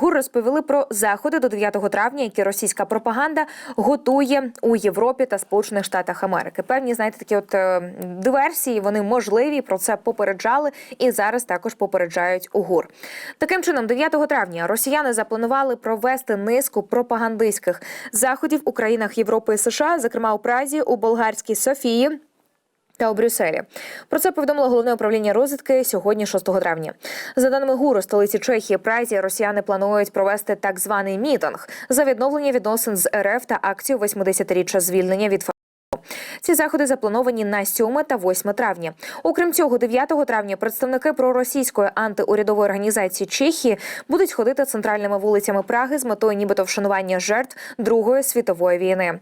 ГУР розповіли про заходи до 9 травня, які російська пропаганда готує у Європі та Сполучених Штатах Америки. Певні, знаєте, такі от е, диверсії вони можливі. Про це попереджали і зараз також попереджають у ГУР. Таким чином, 9 травня росіяни запланували провести низку пропагандистських заходів у країнах Європи і США, зокрема у Празі, у болгарській Софії. Та у Брюсселі про це повідомило головне управління розвідки сьогодні, 6 травня. За даними ГУРу, столиці Чехії, Празі, росіяни планують провести так званий мітинг за відновлення відносин з РФ та акцію 80-річчя звільнення від ці заходи заплановані на 7 та 8 травня. Окрім цього, 9 травня представники проросійської антиурядової організації Чехії будуть ходити центральними вулицями Праги з метою нібито вшанування жертв Другої світової війни.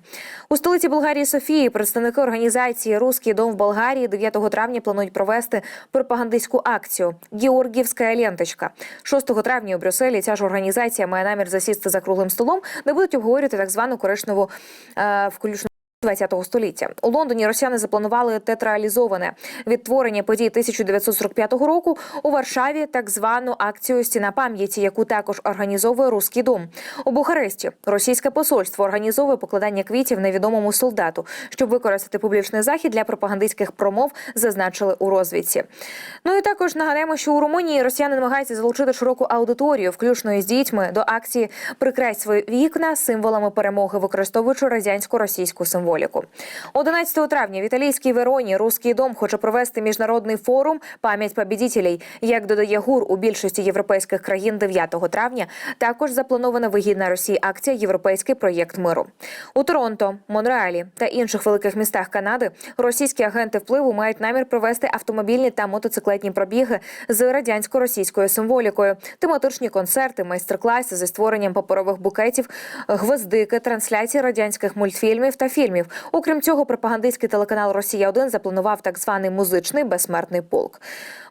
У столиці Болгарії Софії представники організації Руський дом в Болгарії 9 травня планують провести пропагандистську акцію Георгіївська ленточка. 6 травня у Брюсселі ця ж організація має намір засісти за круглим столом, де будуть обговорювати так звану коричневу е, включно. 20 століття у Лондоні росіяни запланували театралізоване відтворення подій 1945 року у Варшаві. Так звану акцію Стіна пам'яті, яку також організовує Руський дом у Бухаресті. Російське посольство організовує покладання квітів невідомому солдату, щоб використати публічний захід для пропагандистських промов, зазначили у розвідці. Ну і також нагадаємо, що у Румунії росіяни намагаються залучити широку аудиторію, включно із дітьми, до акції Прикрась свої вікна символами перемоги, використовуючи радянсько-російську символіку. 11 травня в італійській Вероні Руський дом хоче провести міжнародний форум Пам'ять побідітелей. Як додає ГУР у більшості європейських країн 9 травня, також запланована вигідна Росії акція Європейський проєкт миру у Торонто, Монреалі та інших великих містах Канади. Російські агенти впливу мають намір провести автомобільні та мотоциклетні пробіги з радянсько-російською символікою, тематичні концерти, майстер-класи зі створенням паперових букетів, гвоздики, трансляції радянських мультфільмів та фільмів. Окрім цього, пропагандистський телеканал Росія 1 запланував так званий музичний безсмертний полк.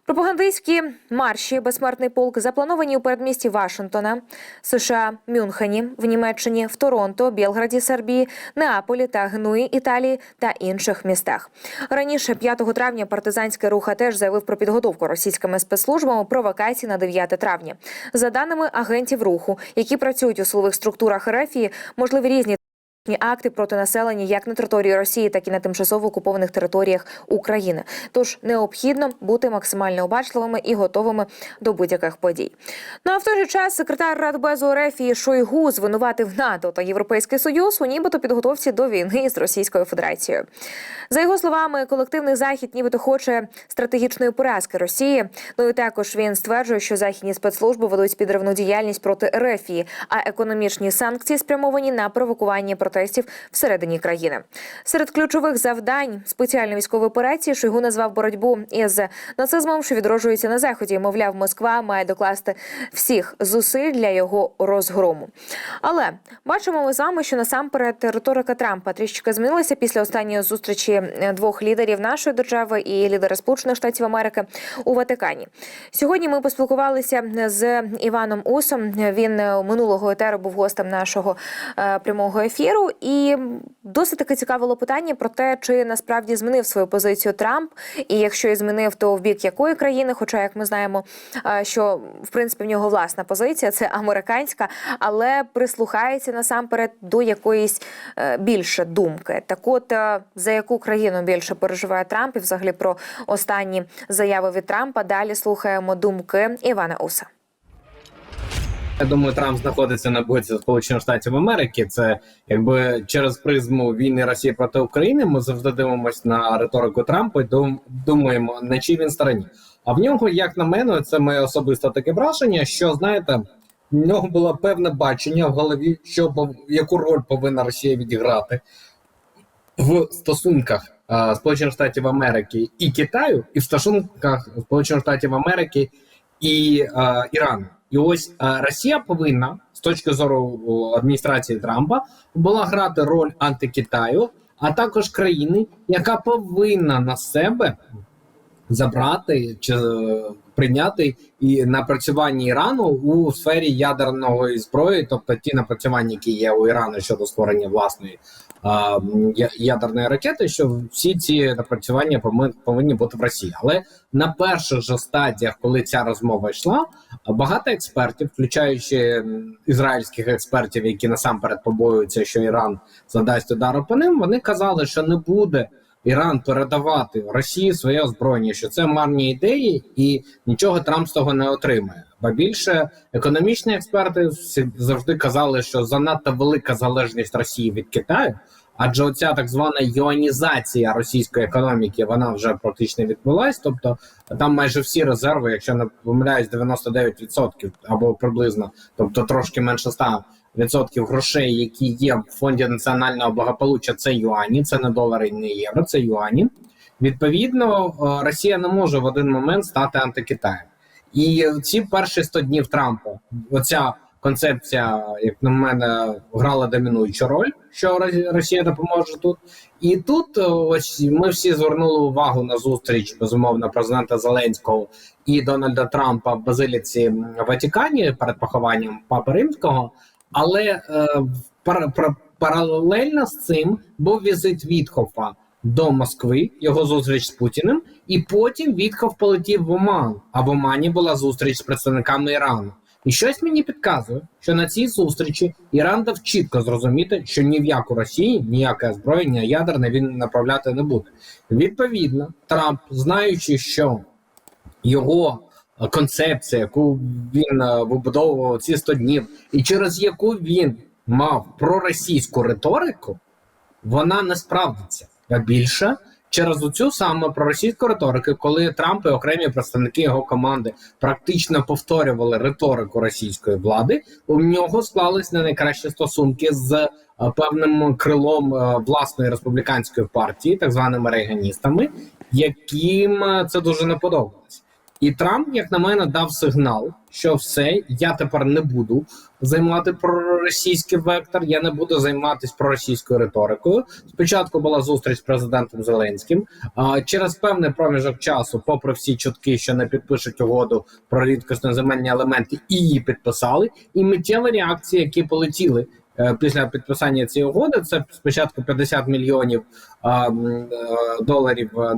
Пропагандистські марші безсмертний полк заплановані у передмісті Вашингтона, США, Мюнхені, в Німеччині, в Торонто, Білграді, Сербії, Неаполі та Гнуї, Італії та інших містах. Раніше 5 травня партизанський рух теж заявив про підготовку російськими спецслужбами провокацій на 9 травня. За даними агентів руху, які працюють у силових структурах РФ, можливі різні. Акти проти населення як на території Росії, так і на тимчасово окупованих територіях України. Тож необхідно бути максимально обачливими і готовими до будь-яких подій. Ну а в той же час секретар Радбезу РФ і Шойгу звинуватив НАТО та Європейський Союз у нібито підготовці до війни з Російською Федерацією. За його словами, колективний захід, нібито хоче стратегічної поразки Росії. Ну і також він стверджує, що західні спецслужби ведуть підривну діяльність проти РФ, а економічні санкції спрямовані на провокування протестів всередині країни. Серед ключових завдань спеціальної військової операції Шойгу назвав боротьбу із нацизмом, що відроджується на заході. Мовляв, Москва має докласти всіх зусиль для його розгрому. Але бачимо ми з вами, що насамперед риторика Трампа трішки змінилася після останньої зустрічі двох лідерів нашої держави і лідера Сполучених Штатів Америки у Ватикані. Сьогодні ми поспілкувалися з Іваном Усом. Він минулого етеру був гостем нашого е, прямого ефіру. І досить таки цікавило питання про те, чи насправді змінив свою позицію Трамп, і якщо і змінив, то в бік якої країни? Хоча, як ми знаємо, що в принципі в нього власна позиція, це американська, але прислухається насамперед до якоїсь е, більше думки. Так, от е, за яку країну більше переживає Трамп, і взагалі про останні заяви від Трампа. Далі слухаємо думки Івана Уса. Я думаю, Трамп знаходиться на боці Сполучених Штатів Америки. Це якби через призму війни Росії проти України. Ми завжди дивимося на риторику Трампа і думаємо, на чій він стороні. А в нього, як на мене, це моє особисте таке враження, що знаєте, в нього було певне бачення в голові, що яку роль повинна Росія відіграти в стосунках а, Сполучених Штатів Америки і Китаю, і в стосунках Сполучених Штатів Америки і а, Ірану. І ось Росія повинна з точки зору адміністрації Трампа була грати роль антикитаю, а також країни, яка повинна на себе забрати чи прийняти і напрацювання Ірану у сфері ядерної зброї, тобто ті напрацювання, які є у Ірану щодо створення власної ядерної ракети, що всі ці напрацювання повинні бути в Росії. Але на перших же стадіях, коли ця розмова йшла, багато експертів, включаючи ізраїльських експертів, які насамперед побоюються, що Іран задасть удар по ним, вони казали, що не буде. Іран передавати Росії своє озброєння, що це марні ідеї, і нічого Трамп з того не отримає. Ба більше економічні експерти завжди казали, що занадто велика залежність Росії від Китаю, адже оця так звана юанізація російської економіки вона вже практично відбулась. Тобто там майже всі резерви, якщо не помиляюсь, 99% або приблизно, тобто трошки менше 100% відсотків грошей, які є в фонді національного благополуччя, це юані, це не долари, не євро, це юані. Відповідно, е, Росія не може в один момент стати антикитаєм. І ці перші 100 днів Трампа, оця концепція, як на мене, грала домінуючу роль, що Росія допоможе тут. І тут е, ось ми всі звернули увагу на зустріч безумовно президента Зеленського і Дональда Трампа в базиліці в Ватикані перед похованням Папи Римського. Але е, пар, пар- паралельно з цим був візит Вітхофа до Москви, його зустріч з Путіним, і потім Вітхов полетів в Оман. А в Омані була зустріч з представниками Ірану. І щось мені підказує, що на цій зустрічі Іран дав чітко зрозуміти, що ні в яку Росії ніяке озброєння ядерне він направляти не буде. Відповідно, Трамп, знаючи, що його концепція, яку він е, вибудовував ці 100 днів, і через яку він мав проросійську риторику, вона не справдиться. А більше через оцю саме проросійську риторику, коли Трамп і окремі представники його команди практично повторювали риторику російської влади, у нього склались не найкращі стосунки з е, певним крилом е, власної республіканської партії, так званими рейганістами, яким це дуже не подобалось. І Трамп, як на мене, дав сигнал, що все, я тепер не буду займати проросійський вектор, я не буду займатися проросійською риторикою. Спочатку була зустріч з президентом Зеленським. А через певний проміжок часу, попри всі чутки, що не підпишуть угоду про рідкісні земельні елементи, і її підписали. І миттєві реакції, які полетіли. е, Після підписання цієї угоди це спочатку 50 мільйонів а, е, доларів е,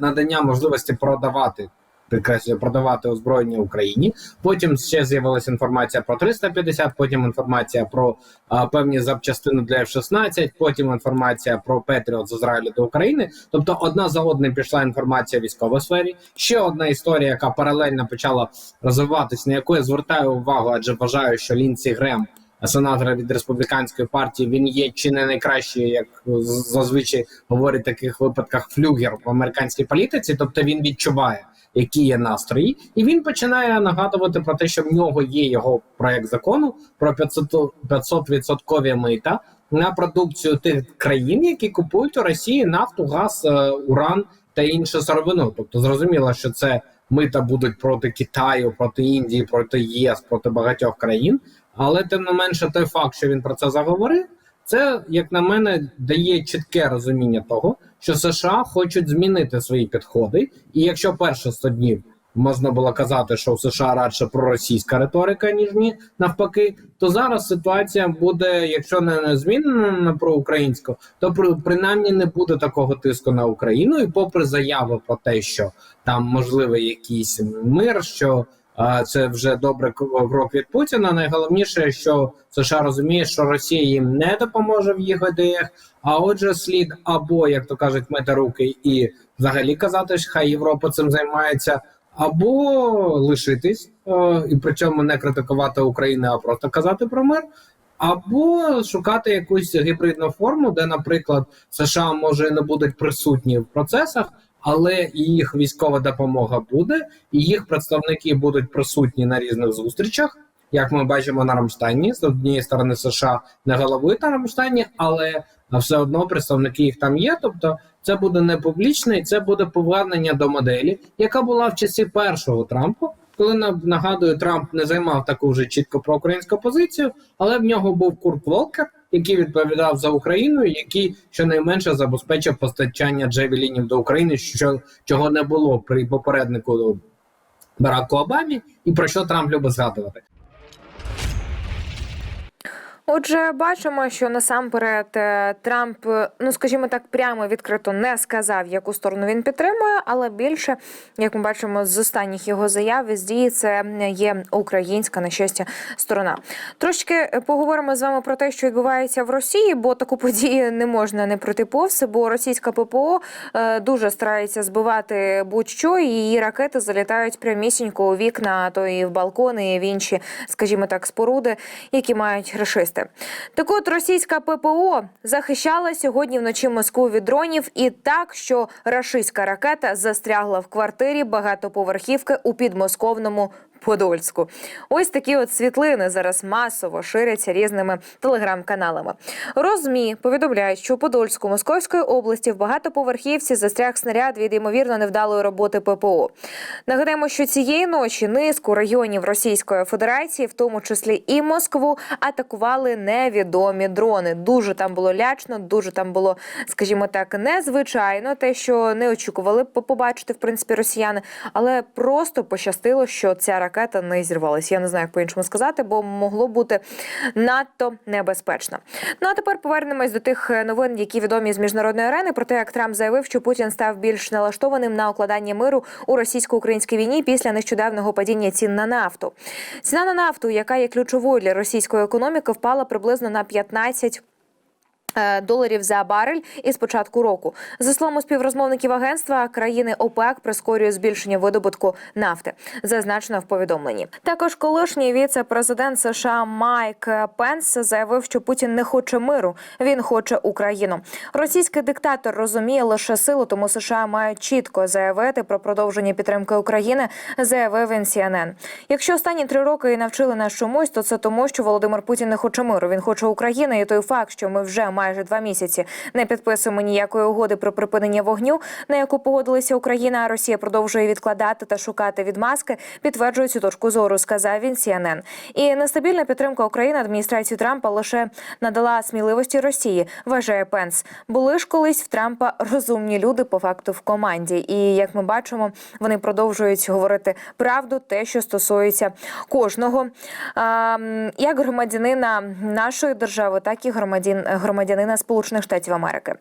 надання можливості продавати підкреслюю, продавати озброєння Україні. Потім ще з'явилася інформація про 350, потім інформація про а, певні запчастини для F-16, потім інформація про Петріот з Ізраїлю до України. Тобто, одна за одним пішла інформація в військовій сфері. Ще одна історія, яка паралельно почала розвиватись, на яку я звертаю увагу, адже вважаю, що Лінсі Грем. Сенатора від республіканської партії він є чи не найкращий, як зазвичай говорять в таких випадках флюгер в американській політиці. Тобто він відчуває, які є настрої, і він починає нагадувати про те, що в нього є його проект закону про 500 500% мита на продукцію тих країн, які купують у Росії нафту, газ, е, уран та іншу сировину. Тобто зрозуміло, що це мита будуть проти Китаю, проти Індії, проти ЄС, проти багатьох країн. Але тим не менше, той факт, що він про це заговорив, це, як на мене, дає чітке розуміння того, що США хочуть змінити свої підходи. І якщо перші 100 днів можна було казати, що в США радше проросійська риторика, ніж ні, навпаки, то зараз ситуація буде, якщо не не змінена на проукраїнську, то при, принаймні не буде такого тиску на Україну. І попри заяви про те, що там можливий якийсь мир, що це вже добре крок від Путіна. Найголовніше, що США розуміє, що Росія їм не допоможе в їх ідеях. А отже, слід або, як то кажуть, мити руки і взагалі казати, що хай Європа цим займається, або лишитись е, і при цьому не критикувати Україну, а просто казати про мир. Або шукати якусь гібридну форму, де, наприклад, США може не будуть присутні в процесах, але їх військова допомога буде, і їх представники будуть присутні на різних зустрічах. Як ми бачимо на Рамштайні, з однієї сторони США не головують на Рамштайні, але все одно представники їх там є. Тобто, це буде не публічне, і це буде повернення до моделі, яка була в часі першого Трампа. Коли на- нагадую, Трамп не займав таку вже чітко проукраїнську позицію, але в нього був Курт Волкер, який відповідав за Україну, який щонайменше забезпечив постачання джевелінів до України, що чого не було при попереднику Бараку Обамі, і про що Трамп любить згадувати. Отже, бачимо, що насамперед е, Трамп, е, ну скажімо так, прямо відкрито не сказав, яку сторону він підтримує, але більше, як ми бачимо, з останніх його заяв з дії це є українська на щастя сторона. Трошки е, поговоримо з вами про те, що відбувається в Росії, бо таку подію не можна не пройти повз, бо російська ППО дуже старається збивати будь-що, і її ракети залітають прямісінько у вікна, то і в балкони, і в інші, скажімо так, споруди, які мають рашисти. Так от російська ППО захищала сьогодні вночі Москву від дронів і так, що рашистська ракета застрягла в квартирі багатоповерхівки у підмосковному Подольську. Ось такі от світлини зараз масово ширяться різними телеграм-каналами. Розмі повідомляють, що у Подольську Московської області в багатоповерхівці застряг снаряд від ймовірно невдалої роботи ППО. Нагадаємо, що цієї ночі низку районів Російської Федерації, в тому числі і Москву, атакували невідомі дрони. Дуже там було лячно, дуже там було, скажімо так, незвичайно, те, що не очікували побачити в принципі росіяни, але просто пощастило, що ця ракета не зірвалась. Я не знаю, як по-іншому сказати, бо могло бути надто небезпечно. Ну а тепер повернемось до тих новин, які відомі з міжнародної арени, про те, як Трамп заявив, що Путін став більш налаштованим на укладання миру у російсько-українській війні після нещодавнього падіння цін на нафту. Ціна на нафту, яка є ключовою для російської економіки, впала приблизно на 15 е, Доларів за барель із початку року, за словами співрозмовників агентства, країни ОПЕК прискорює збільшення видобутку нафти, зазначено в повідомленні. Також колишній віце-президент США Майк Пенс заявив, що Путін не хоче миру, він хоче Україну. Російський диктатор розуміє лише силу, тому США мають чітко заявити про продовження підтримки України. Заявив він CNN. Якщо останні три роки і навчили нас чомусь, то це тому, що Володимир Путін не хоче миру. Він хоче України, і той факт, що ми вже майже два місяці не підписуємо ніякої угоди про припинення вогню, на яку погодилися Україна, а Росія продовжує відкладати та шукати відмазки, підтверджує цю точку зору. Сказав він CNN. І нестабільна підтримка України адміністрації Трампа лише надала сміливості Росії. Вважає Пенс. Були ж колись в Трампа розумні люди по факту в команді. І як ми бачимо, вони продовжують говорити правду, те, що стосується кожного, як громадянина нашої держави, так і громадян громадян громадянина Сполучених Штатів Америки.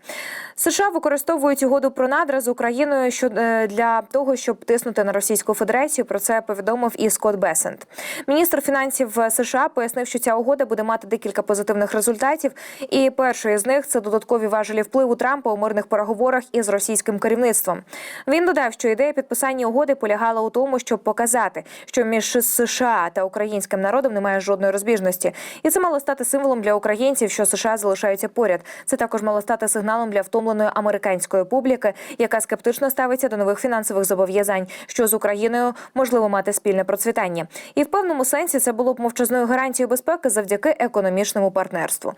США використовують угоду про надра з Україною що е, для того, щоб тиснути на Російську Федерацію. Про це повідомив і Скотт Бесент. Міністр фінансів США пояснив, що ця угода буде мати декілька позитивних результатів. І перший з них це додаткові важелі впливу Трампа у мирних переговорах із російським керівництвом. Він додав, що ідея підписання угоди полягала у тому, щоб показати, що між США та українським народом немає жодної розбіжності, і це мало стати символом для українців, що США залишаються поряд. Це також мало стати сигналом для втомленої американської публіки, яка скептично ставиться до нових фінансових зобов'язань, що з Україною можливо мати спільне процвітання. І в певному сенсі це було б мовчазною гарантією безпеки завдяки економічному партнерству.